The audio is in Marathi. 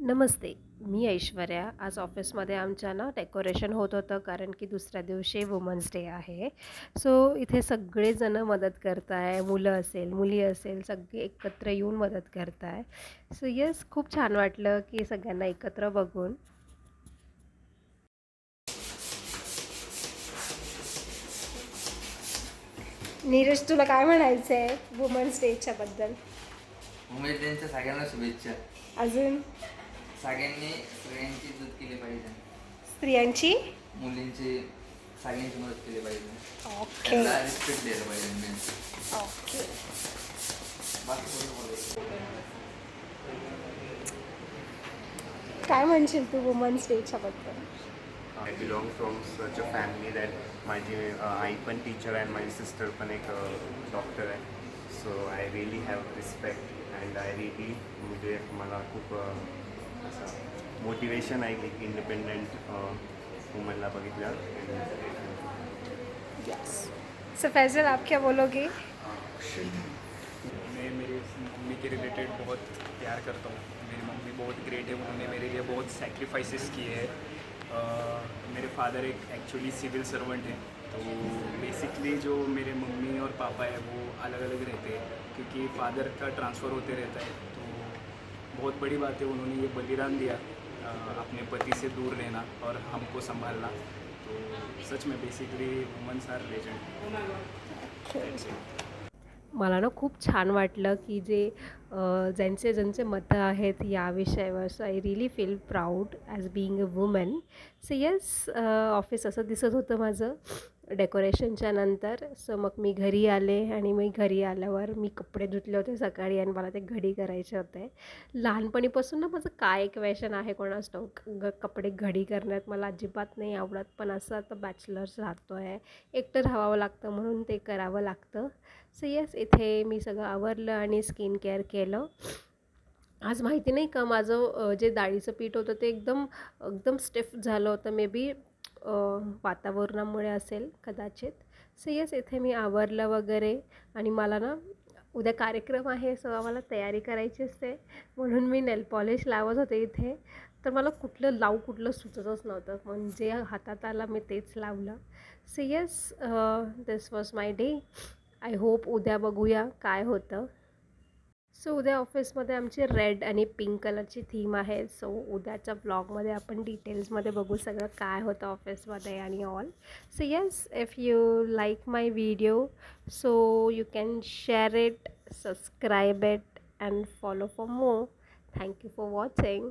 नमस्ते मी ऐश्वर्या. आज ऑफिसमध्ये आमच्या ना डेकोरेशन होत होतं कारण की दुसऱ्या दिवशी वुमन्स डे आहे. सो इथे सगळेजणं मदत करत आहे मुलं असेल मुली असेल सगळे एकत्र येऊन मदत करत आहे सो येस खूप छान वाटलं की सगळ्यांना एकत्र बघून. नीरज तुला काय म्हणायचं आहे वुमन्स डेच्या बद्दल? उमेद त्यांच्या सगळ्यांना शुभेच्छा. अजून? सगळ्यांनी सगळ्यांची दूध केली पाहिजे. स्त्रियांची? मुलींची सगळ्यांची मदत केली पाहिजे. ओके. त्यांना रिस्पेक्ट द्यायला पाहिजे मेन ओके. काय म्हणशील तू वुमन्स डेच्या बद्दल? I belong from such a family that माझी आई पण टीचर आहे माझी सिस्टर पण एक डॉक्टर आहे. So I really have respect and I really म्हणजे मला खूप असं मोटिवेशन आहे की इंडिपेंडेंट वुमनला बघितल्यावर यस सो फैजल आप क्या बोलोगे? मैं मेरी मम्मी के रिलेटेड बहुत प्यार करता हूँ। मेरी मम्मी बहुत ग्रेट है। उन्होंने मेरे लिए बहुत सेक्रीफाइसेस किए हैं। मेरे फादर एक एक्चुअली सिविल सर्वेंट हैं। तो बेसिकली जो मेरे मम्मी और पापा है वो अलग अलग रहते हैं। क्योंकि फादर का ट्रांसफ़र होते रहता है। तो बहुत बड़ी बात है उन्होंने ये बलिदान दिया अपने पति से दूर रहना और हमको संभालना। तो सच में बेसिकली वुमन्स आर लेजेंड मला ना खूप छान वाटलं की जे ज्यांचे ज्यांचे मतं आहेत या विषयावर. So I really feel proud as being a woman so yes office असं दिसत होतं माझं. डेकोरेशनच्या नंतर सो मग मी घरी आले आणि मी घरी आल्यावर मी कपडे धुतले होते सकाळी आणि मला ते घडी करायचे होते. लहानपणीपासून ना माझं काय एक व्यसन आहे कोणास ठाऊक ग कपडे घडी करण्यात मला अजिबात नाही आवडत पण असं आता बॅचलर्स राहतो आहे एकटं राहावं लागतं म्हणून ते करावं लागतं. सो येस इथे मी सगळं आवरलं आणि स्किन केअर केलं. आज माहिती नाही का माझं जे डाळीचं पीठ होतं ते एकदम एकदम स्टिफ झालं होतं मे बी वातावरणामुळे असेल कदाचित. सो येस इथे मी आवरलं वगैरे आणि मला ना उद्या कार्यक्रम आहे सो आम्हाला तयारी करायची असते. म्हणून मी नेल पॉलिश लावत होते इथे. तर मला कुठलं लावू कुठलं सुचतच नव्हतं. म्हणजे हातात आलं मी तेच लावलं. So yes this was my day I hope उद्या बघूया काय होतं. सो उद्या ऑफिसमध्ये आमची रेड आणि पिंक कलरची थीम आहे. सो उद्याच्या ब्लॉगमध्ये आपण डिटेल्समध्ये बघू सगळं काय होतं ऑफिसमध्ये आणि all so yes if you like my video so you can share it subscribe it and follow for more thank you for watching